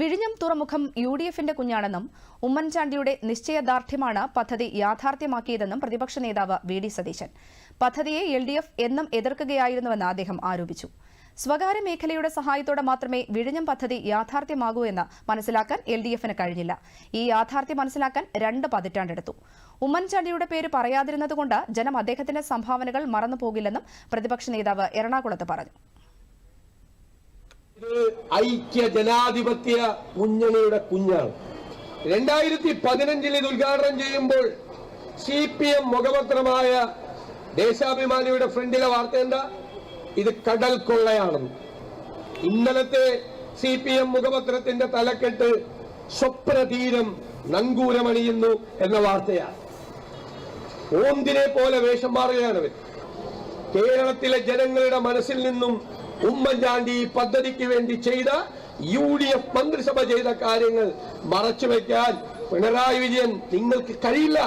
വിഴിഞ്ഞം തുറമുഖം U D എഫിന്റെ കുഞ്ഞാണെന്നും ഉമ്മൻചാണ്ടിയുടെ നിശ്ചയദാർഢ്യമാണ് പദ്ധതി യാഥാർത്ഥ്യമാക്കിയതെന്നും പ്രതിപക്ഷ നേതാവ് വി ഡി സതീശൻ. പദ്ധതിയെ എൽ ഡി എഫ് എന്നും എതിർക്കുകയായിരുന്നുവെന്ന് അദ്ദേഹം ആരോപിച്ചു. സ്വകാര്യ മേഖലയുടെ സഹായത്തോടെ മാത്രമേ വിഴിഞ്ഞം പദ്ധതി യാഥാർത്ഥ്യമാകൂ എന്ന് മനസ്സിലാക്കാൻ എൽ ഡി എഫിന് കഴിഞ്ഞില്ല. ഈ യാഥാർത്ഥ്യം മനസ്സിലാക്കാൻ രണ്ട് പതിറ്റാണ്ടെടുത്തു. ഉമ്മൻചാണ്ടിയുടെ പേര് പറയാതിരുന്നതുകൊണ്ട് ജനം അദ്ദേഹത്തിന്റെ സംഭാവനകൾ മറന്നുപോകില്ലെന്നും പ്രതിപക്ഷ നേതാവ് എറണാകുളത്ത് പറഞ്ഞു. ഐക്യ ജനാധിപത്യ മുന്നണിയുടെ കുഞ്ഞാണ്. രണ്ടായിരത്തി പതിനഞ്ചിൽ ഇത് ഉദ്ഘാടനം ചെയ്യുമ്പോൾ സി പി എം മുഖപത്രമായ ദേശാഭിമാനിയുടെ ഫ്രണ്ടിലെ വാർത്ത എന്താ? ഇത് കടൽ കൊള്ളയാണെന്ന്. ഇന്നലത്തെ സി പി എം മുഖപത്രത്തിന്റെ തലക്കെട്ട് സ്വപ്നതീരം നങ്കൂരമണിയുന്നു എന്ന വാർത്തയാണ്. ഓന്തിനെ പോലെ വേഷം മാറുകയാണ് കേരളത്തിലെ ജനങ്ങളുടെ മനസ്സിൽ നിന്നും ഉമ്മൻചാണ്ടി ഈ പദ്ധതിക്ക് വേണ്ടി ചെയ്ത യു ഡി എഫ് മന്ത്രിസഭ ചെയ്ത കാര്യങ്ങൾ മറച്ചുവെക്കാൻ പിണറായി വിജയൻ നിങ്ങൾക്ക് കഴിയില്ല.